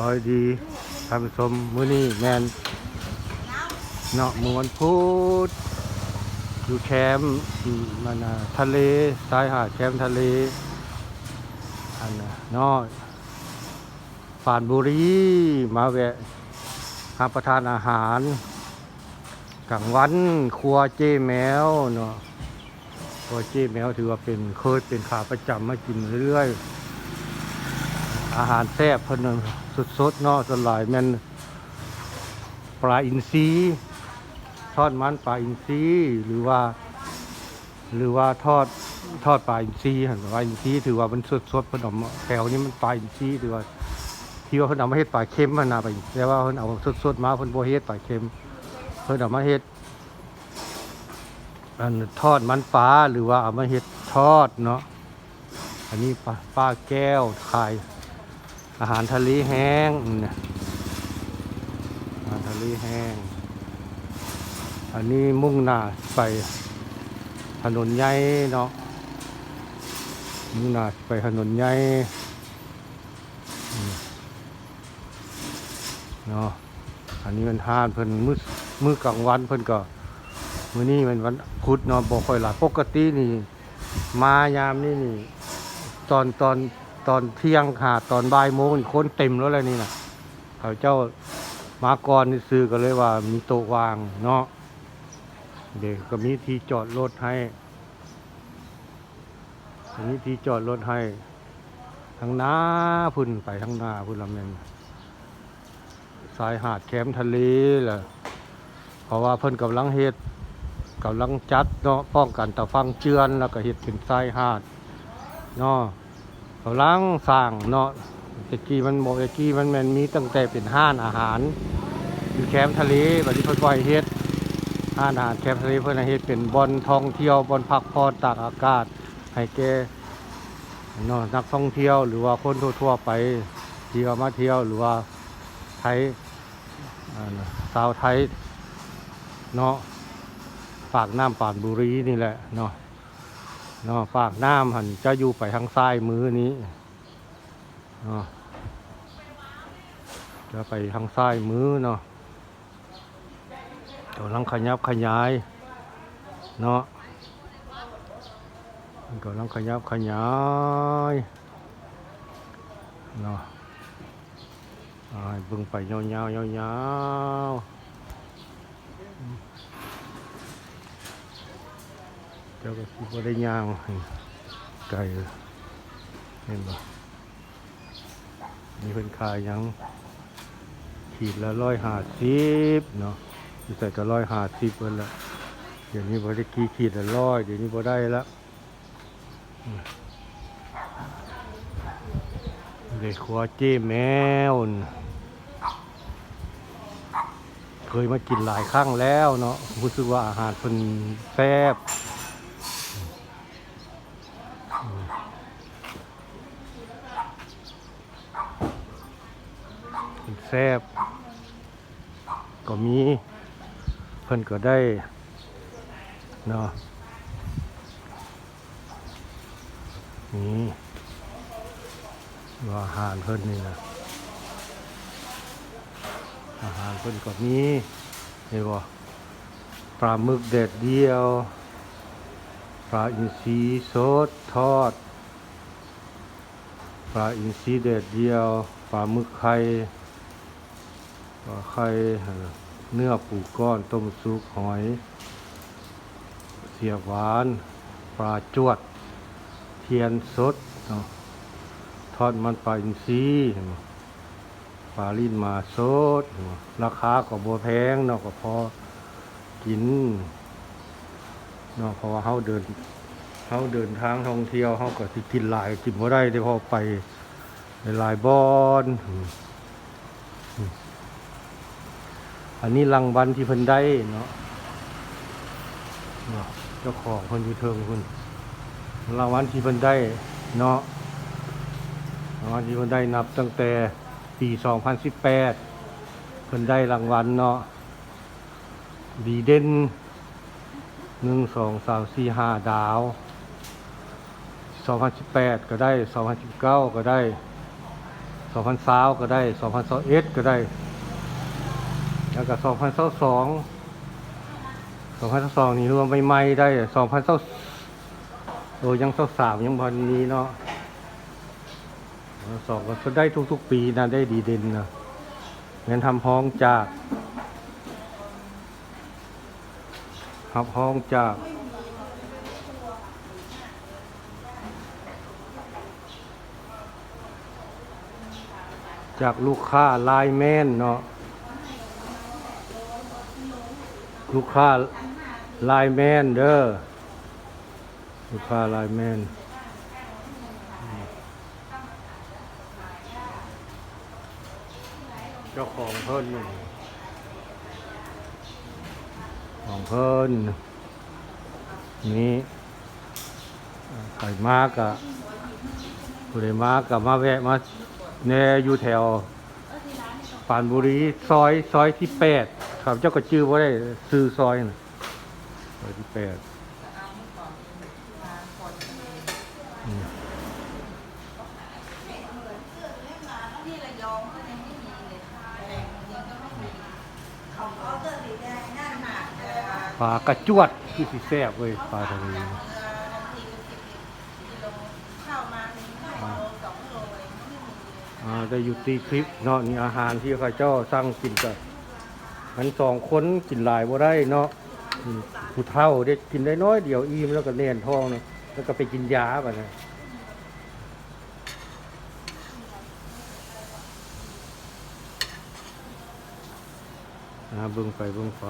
อให้ดีท่านผู้ชมมื้อนี้แมนเนาะมื้อวันพุธอยู่แคมป์มันทะเลชายหาดแคมป์ทะเลอันน่ะเนาะฝานบุรีมาแวะรับประทานอาหารกลางวันครัวเจ้แมวเนาะครัวเจ้แมวถือว่าเป็นเคยเป็นขาประจำมากินเรื่อยๆ อาหารแซ่บเพิ่นน่ะสดๆเนาะสวนหลายแม่นปลาอินทรีทอดมันปลาอินทรีหรือว่า หรือว่าทอดทอดปลาอินทรีหันปลาอินทรีถือว่ามันสดๆเพิ่นเอมแถวนี้มันปลาอินทรีถือว่าที่ว่าเพิ่นเอามาเฮ็ดปลาเค็มมันนะไปแต่ว่าเพิ่นเอาสดๆมาเพิ่นบ่เฮ็ดปลาเค็มเพิ่นเอามาเฮ็ดอันทอดมันปลาหรือว่าเอามาเฮ็ดทอดเนาะอันนี้ปลาปลาแก้วขาย อาหารทะเลแห้งอาหารทะเลแห้ง อันนี้มุ่งหน้าไปถนนใหญ่เนาะ มุ่งหน้าไปถนนใหญ่เนาะ อันนี้มันห้านเพิ่นมือมือกลางวันเพิ่นก็มื้อนี้มันวันพุธเนาะบ่ค่อยหลายปกตินี่ มายามนี่นี่ ตอนตอน ตอนเที่ยงค่ะตอนบ่ายโมงนี่คนเต็มแล้วเลยนี่นะเขาเจ้ามาก่อนนี่ซื้อก็เลยว่ามีโต๊ะวางเนาะเด็กก็มีที่จอดรถให้มีที่จอดรถให้ทางหน้าพุ่นไปทางหน้าพุ่นละแมนสายหาดแคมป์ทะเลแหละเพราะว่าเพิ่นกำลังเฮ็ดกำลังจัดเนาะป้องกันตะฟังเจือนแล้วก็เฮ็ดเป็นสายหาดเนาะ กำลังสร้างเนาะตะกี้มันบอกตะกี้มันแมันมีตั้งแต่เป็นห้านอาหารอยู่แคมป์ทะเลแบัดนี้เพิ่นปล่อยเฮ็ดห้านอาหารแคมป์ทะเลเพิ่นเฮ็ดเป็นบอนท่องเที่ยวบอนพักผ่อนตากอากาศให้แก่เนาะนักท่องเที่ยวหรือว่าคนทั่วๆไปที่เขามาเที่ยวหรือว่าไทยอ่าวไทยเนาะปากน้ำปานบุรีนี่แหละเนาะ เนาะปากน้ำหันจะอยู่ไปทางซ้ายมือนี้เนาะจะไปทางซ้ายมือเนาะกำลังขยับขยายเนาะกำลังขยับขยายเนาะอ่าให้เบึงไปยาวๆยาวๆ เจ้าก็คิดว่าได้ย่างไก่เห็นบ่มีเป็นขายยังขีดละร้อยห้าสิบเนาะที่ใส่ก็ร้อยห้าสิบเพิ่นละเดี๋ยวนี้บ่ได้กี่ขีดละร้อยเดี๋ยวนี้บ่ได้ละเด็กขัวเจ้แมวเคยมากินหลายครั้งแล้วเนาะรู้สึกว่าอาหารเพิ่นแซ่บ แซบก็มี เพิ่นก็ได้เนาะนี่ว่าอาหารเพิ่นนี่นะอาหารเพิ่นก็มีเห็นบ่ปลาหมึกแดดเดียวปลาอินทรีสดทอดปลาอินทรีแดดเดียวปลาหมึกไข่ ปลาไข่เนื้อปูก้อนต้มซุปหอย เสียบหวานปลาจวด เทียนสดทอดมันปลาอินทรีปลาลิ้นมาสด ราคาก็บ่แพงเนาะก็พอกินเนาะเพราะว่าเฮาเดินเฮาเดินทางท่องเที่ยวเฮาก็สิกินหลายกินบ่ได้ได้พอไปหลายบอน อันนี้รางวัลที่เพิ่นได้เนาะเจ้าของเพิ่นอยู่เทิงเพิ่นรางวัลที่เพิ่นได้เนาะรางวัลที่เพิ่นได้นับตั้งแต่ปี 2018 เพิ่นได้รางวัลเนาะดีเด่น1 2 3 4 5ดาว 2018 ก็ได้ 2019 ก็ได้สองพันสาวก็ได้สองพันสองเอ็ดก็ได้ แล้วก็สองพันสองสองสองพันสองนี่รวมใหม่ๆได้สองพันสองโอ้ยังสองสามยังพันนี้เนาะสองก็ได้ทุก ๆ ปีนะได้ดีเด่นนะเงินทำพ้องจากหับพ้องจากจากลูกค้าไลน์แมนเนาะ ลูกค้าไลน์แมนเด้อลูกค้าไลน์แมนเจ้าของเพิ่นนี่ของเพิ่นนี่ไข่มากอะผู้ใดมากกับมาแวะมาแนอยู่แถวปานบุรีซอยซอยที่แปด ครับเจ้าก็ชื่อว่าได้ซื้อซอยนะซอยที่แปดปลากระจวดคือสิแซ่บเว้ยปลาทะเลเรือนาทีก็สิบกิโลเข้ามาหนึ่งกิโลสองโลอะไรไม่มีเลยอ่าได้อยู่ตีคลิปเนาะนี่อาหารที่ข้าเจ้าสั่งกินกับ มันสองคนกินหลายบ่ได้เนาะอืมผู้เฒ่าเด็กกินได้น้อยเดียวอิ่มแล้วก็แน่นท้องเนาะแล้วก็ไปกินยาไปนะอ่าเบิ่งไปเบิ่งไป